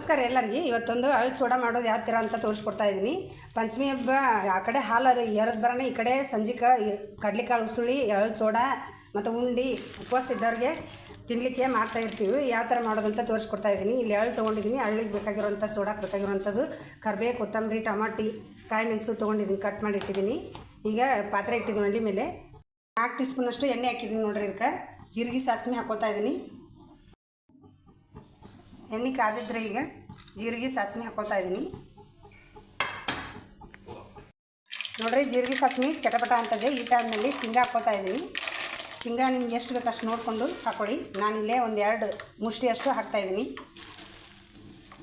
ನಮಸ್ಕಾರ ಎಲ್ಲರಿಗೆ. ಇವತ್ತೊಂದು ಅಳ್ ಚೂಡ ಮಾಡೋದು ಯಾವ ಥರ ಅಂತ ತೋರಿಸ್ಕೊಡ್ತಾ ಇದ್ದೀನಿ ಪಂಚಮಿ ಹಬ್ಬ, ಆ ಕಡೆ ಹಾಲು ಎರದ್ ಬರೋಣ ಈ ಕಡೆ ಸಂಜಿಕ ಕಡ್ಲಿಕಾಳು ಉಸುಳಿ ಎಳ್ಳು ಚೂಡ ಮತ್ತು ಉಂಡಿ ಉಪವಾಸ ಇದ್ದವ್ರಿಗೆ ತಿನ್ನಲಿಕ್ಕೆ ಮಾಡ್ತಾ ಇರ್ತೀವಿ. ಯಾವ ಥರ ಮಾಡೋದಂತ ತೋರಿಸ್ಕೊಡ್ತಾ ಇದ್ದೀನಿ ಇಲ್ಲಿ ಅಳ್ಳು ತೊಗೊಂಡಿದ್ದೀನಿ ಅಳ್ಳಿಗೆ ಬೇಕಾಗಿರೋಂಥ ಚೂಡಕ್ಕೆ ಬೇಕಾಗಿರೋಂಥದ್ದು ಕರ್ಬೇವು, ಕೊತ್ತಂಬರಿ, ಟಮಾಟಿ, ಕಾಯಿ ಮೆಣಸು ತೊಗೊಂಡಿದ್ದೀನಿ ಕಟ್ ಮಾಡಿ ಇಟ್ಟಿದ್ದೀನಿ ಈಗ ಪಾತ್ರೆ ಇಟ್ಟಿದ್ದೀನಿ ಹಂಡಿ ಮೇಲೆ. ನಾಲ್ಕು ಟೀ ಸ್ಪೂನಷ್ಟು ಎಣ್ಣೆ ಹಾಕಿದ್ದೀನಿ ನೋಡ್ರಿ ಇದಕ್ಕೆ. ಜೀರಿಗೆ ಸಾಸಿವೆ ಹಾಕ್ಕೊಳ್ತಾ ಇದ್ದೀನಿ ಎಣ್ಣೆ ಕಾದಿದ್ರೆ ಈಗ ಜೀರಿಗೆ ಸಾಸಿವೆ ಹಾಕ್ಕೊಳ್ತಾ ಇದ್ದೀನಿ ನೋಡ್ರಿ, ಜೀರಿಗೆ ಸಾಸಿವೆ ಚಟಪಟ ಅಂತದೆ. ಈ ಟೈಮ್ನಲ್ಲಿ ಶೇಂಗಾ ಹಾಕ್ಕೊಳ್ತಾ ಇದ್ದೀನಿ ಶೇಂಗಾ ನಿಮ್ಗೆ ಎಷ್ಟು ಬೇಕು ಅಷ್ಟು ನೋಡಿಕೊಂಡು ಹಾಕ್ಕೊಳ್ಳಿ ನಾನಿಲ್ಲೇ ಒಂದು ಎರಡು ಮುಷ್ಟಿಯಷ್ಟು ಹಾಕ್ತಾಯಿದ್ದೀನಿ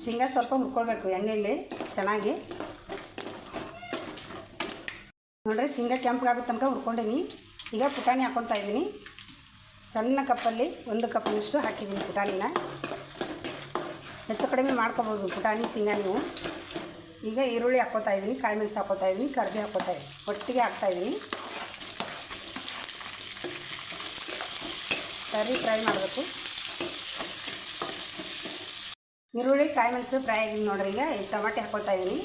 ಶೇಂಗಾ ಸ್ವಲ್ಪ ಹುರ್ಕೊಳ್ಬೇಕು, ಎಣ್ಣೆಯಲ್ಲಿ ಚೆನ್ನಾಗಿ. ನೋಡ್ರಿ, ಶೇಂಗಾ ಕೆಂಪಗಾಗೋ ತನಕ ಹುರ್ಕೊಂಡೀನಿ. ಈಗ ಪುಟಾಣಿ ಹಾಕೊತಾ ಇದ್ದೀನಿ ಸಣ್ಣ ಕಪ್ಪಲ್ಲಿ ಒಂದು ಕಪ್ನಷ್ಟು ಹಾಕಿದ್ದೀನಿ ಪುಟಾಣಿನ. ಹೆಚ್ಚು ಕಡಿಮೆ ಮಾಡ್ಕೊಬೋದು. ಪುಟಾಣಿ ಶೇಂಗಾ ನೀವು ಈಗ ಈರುಳ್ಳಿ ಹಾಕ್ಕೊತಾ ಇದ್ದೀನಿ ಕಾಯಿ ಮೆಣಸು ಹಾಕೋತಾ ಇದ್ದೀನಿ ಕರ್ಬೇವು ಹಾಕ್ಕೋತಾ ಇದ್ದೀನಿ ಒಟ್ಟಿಗೆ ಹಾಕ್ತಾಯಿದ್ದೀನಿ ಸರಿ ಫ್ರೈ ಮಾಡಬೇಕು. ಈರುಳ್ಳಿ ಕಾಯಿ ಮೆಣಸು ಫ್ರೈ ಆಗಿದೆ ನೋಡ್ರಿ ಈಗ. ಈ ಟಮಾಟಿ ಹಾಕ್ಕೋತಾ ಇದ್ದೀನಿ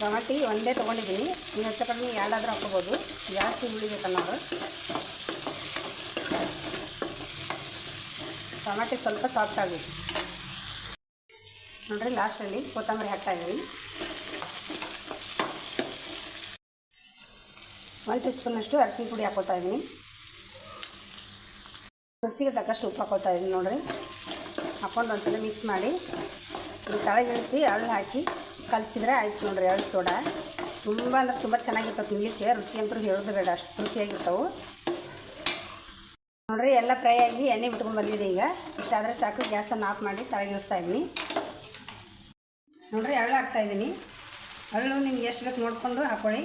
ಟೊಮಾಟಿ ಒಂದೇ ತೊಗೊಂಡಿದ್ದೀನಿ ನೀವು ಹೆಚ್ಚು ಕಡಿಮೆ ಎರಡಾದರೂ ಹಾಕ್ಕೋಬೋದು. ಜಾಸ್ತಿ ಉಳಿಬೇಕಲ್ಲ ನಾವು ಟೊಮಾಟೆ ಸ್ವಲ್ಪ ಸಾಫ್ಟ್ ಆಗಬೇಕು ನೋಡ್ರಿ ಲಾಸ್ಟಲ್ಲಿ ಕೊತ್ತಂಬರಿ ಹಾಕ್ತಾ ಇದ್ದೀನಿ ಒಂದು ಟೀ ಸ್ಪೂನಷ್ಟು ಅರಿಶಿನ ಪುಡಿ ಹಾಕೋತಾ ಇದ್ದೀನಿ ರುಚಿಗೆ ತಕ್ಕಷ್ಟು ಉಪ್ಪು ಹಾಕೋತಾ ಇದ್ದೀನಿ ನೋಡ್ರಿ. ಹಾಕ್ಕೊಂಡು ಒಂದ್ಸಲ ಮಿಕ್ಸ್ ಮಾಡಿ. ಇದು ಗಿಳಿಸಿ ಅಳ್ಳು ಹಾಕಿ ಕಲಸಿದ್ರೆ ಆಯ್ತು ನೋಡಿರಿ ಎರಡು ಸೋಡ. ತುಂಬ ಅಂದ್ರೆ ತುಂಬ ಚೆನ್ನಾಗಿರ್ತವೆ ತಿನ್ನಲಿಕ್ಕೆ ರುಚಿ ಅಂತೂ ಹೇಳೋದು ಬೇಡ, ಅಷ್ಟು ರುಚಿಯಾಗಿರ್ತವೆ. ನೋಡಿರಿ, ಎಲ್ಲ ಫ್ರೈ ಆಗಿ ಎಣ್ಣೆ ಬಿಟ್ಕೊಂಡು ಬಂದಿದೆ ಈಗ. ಇಷ್ಟಾದರೆ ಸಾಕು, ಗ್ಯಾಸನ್ನು ಆಫ್ ಮಾಡಿ ತಳಗಿಳಿಸ್ತಾ ಇದ್ದೀನಿ ನೋಡ್ರಿ ಎಳ್ಳು ಹಾಕ್ತಾಯಿದ್ದೀನಿ ಅರಳು ನಿಮ್ಗೆ ಎಷ್ಟು ಬೇಕು ನೋಡಿಕೊಂಡು ಹಾಕ್ಕೊಳ್ಳಿ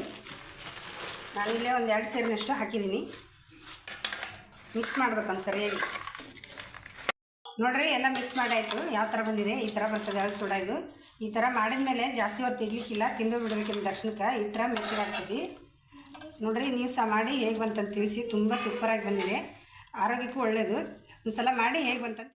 ಇಲ್ಲೇ ಒಂದು ಎರಡು ಸೇರಿನಷ್ಟು ಹಾಕಿದ್ದೀನಿ. ಮಿಕ್ಸ್ ಮಾಡ್ಬೇಕಂತ ಸರಿಯಾಗಿ. ನೋಡ್ರಿ ಎಲ್ಲ ಮಿಕ್ಸ್ ಮಾಡಾಯಿತು. ಯಾವ ಥರ ಬಂದಿದೆ? ಈ ಥರ ಬರ್ತದೆ ಎಳ್ಳು ಸೂಡ ಇದು. ಈ ಥರ ಮಾಡಿದ ಮೇಲೆ ಜಾಸ್ತಿ ಹೊತ್ತು ಇಡ್ಲಿಕ್ಕಿಲ್ಲ, ತಿಂದು ಬಿಡಬೇಕಿಲ್ಲ ದರ್ಶನಕ್ಕೆ. ಇಟ್ಟರೆ ಮೆತ್ತಗಾಗ್ತದೆ ನೋಡ್ರಿ, ನೀವು ಸಹ ಮಾಡಿ ಹೇಗೆ ಬಂತಂತ ತಿಳಿಸಿ. ತುಂಬ ಸೂಪರಾಗಿ ಬಂದಿದೆ. ಆರೋಗ್ಯಕ್ಕೂ ಒಳ್ಳೆಯದು ಒಂದು ಸಲ ಮಾಡಿ ಹೇಗೆ ಬಂತಂತ